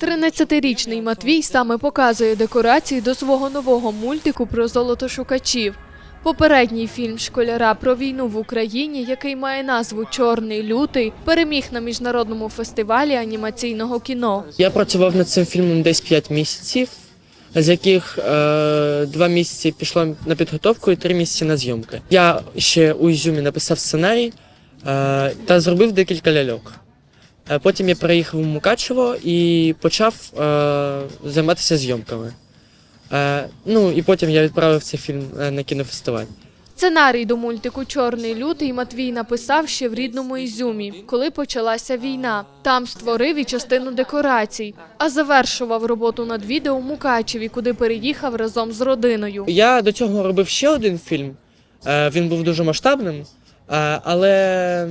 13-річний Матвій саме показує декорації до свого нового мультику про золотошукачів. Попередній фільм школяра про війну в Україні, який має назву Чорний лютий, переміг на міжнародному фестивалі анімаційного кіно. Я працював над цим фільмом десь 5 місяців, з яких е, 2 місяці пішло на підготовку і 3 місяці на зйомки. Я ще у Ізюмі написав сценарій е, та зробив декілька ляльок. Е, потім я переїхав у Мукачево і почав е, займатися зйомками. Е, ну і потім я відправив цей фільм на кінофестиваль. Сценарій до мультику Чорний лютий Матвій написав ще в рідному Ізюмі, коли почалася війна. Там створив і частину декорацій, а завершував роботу над відео у Мукачеві, куди переїхав разом з родиною. Я до цього робив ще один фільм. Він був дуже масштабним, але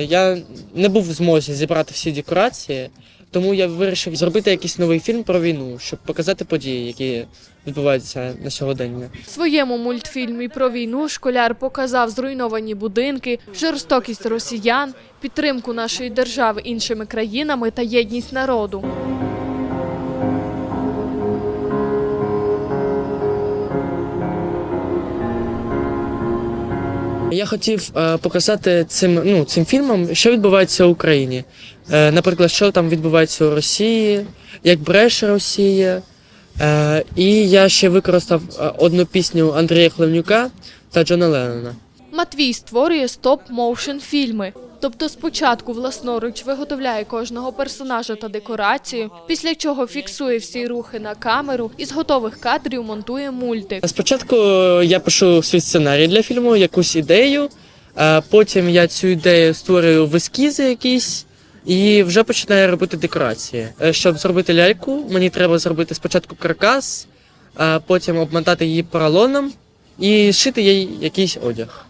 я не був в змозі зібрати всі декорації, тому я вирішив зробити якийсь новий фільм про війну, щоб показати події, які відбуваються на сьогодення. В своєму мультфільмі про війну школяр показав зруйновані будинки, жорстокість росіян, підтримку нашої держави іншими країнами та єдність народу. Я хотів е, показати цим, ну, цим фільмом, що відбувається в Україні. Е, наприклад, що там відбувається у Росії, як бреше Росія. Е, і я ще використав е, одну пісню Андрія Хлевнюка та Джона Леннона. Матвій створює стоп-моушен фільми. Тобто спочатку власноруч виготовляє кожного персонажа та декорацію, після чого фіксує всі рухи на камеру і з готових кадрів монтує мультик. Спочатку я пишу свій сценарій для фільму, якусь ідею, а потім я цю ідею створюю в ескізи якісь і вже починаю робити декорації. Е, Щоб зробити ляльку, мені треба зробити спочатку каркас, а потім обмотати її поролоном і зшити їй якийсь одяг.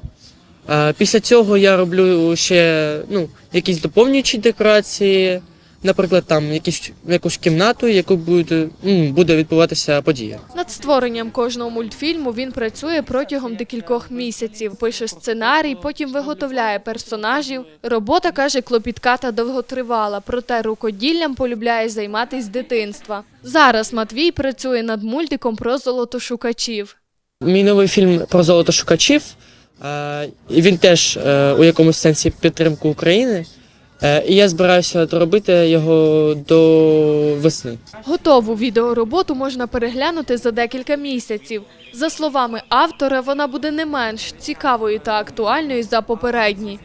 А Після цього я роблю ще ну, якісь доповнюючі декорації, наприклад, там якісь, якусь кімнату, яку буде, буде відбуватися подія. Над створенням кожного мультфільму він працює протягом декількох місяців, пише сценарій, потім виготовляє персонажів. Робота каже клопітка та довготривала, проте рукоділлям полюбляє займатися з дитинства. Зараз Матвій працює над мультиком про золотошукачів. Мій новий фільм про золотошукачів. Е, і Він теж е, у якомусь сенсі підтримку України. Е, І я збираюся доробити його до весни. Готову відеороботу можна переглянути за декілька місяців. За словами автора, вона буде не менш цікавою та актуальною за попередні.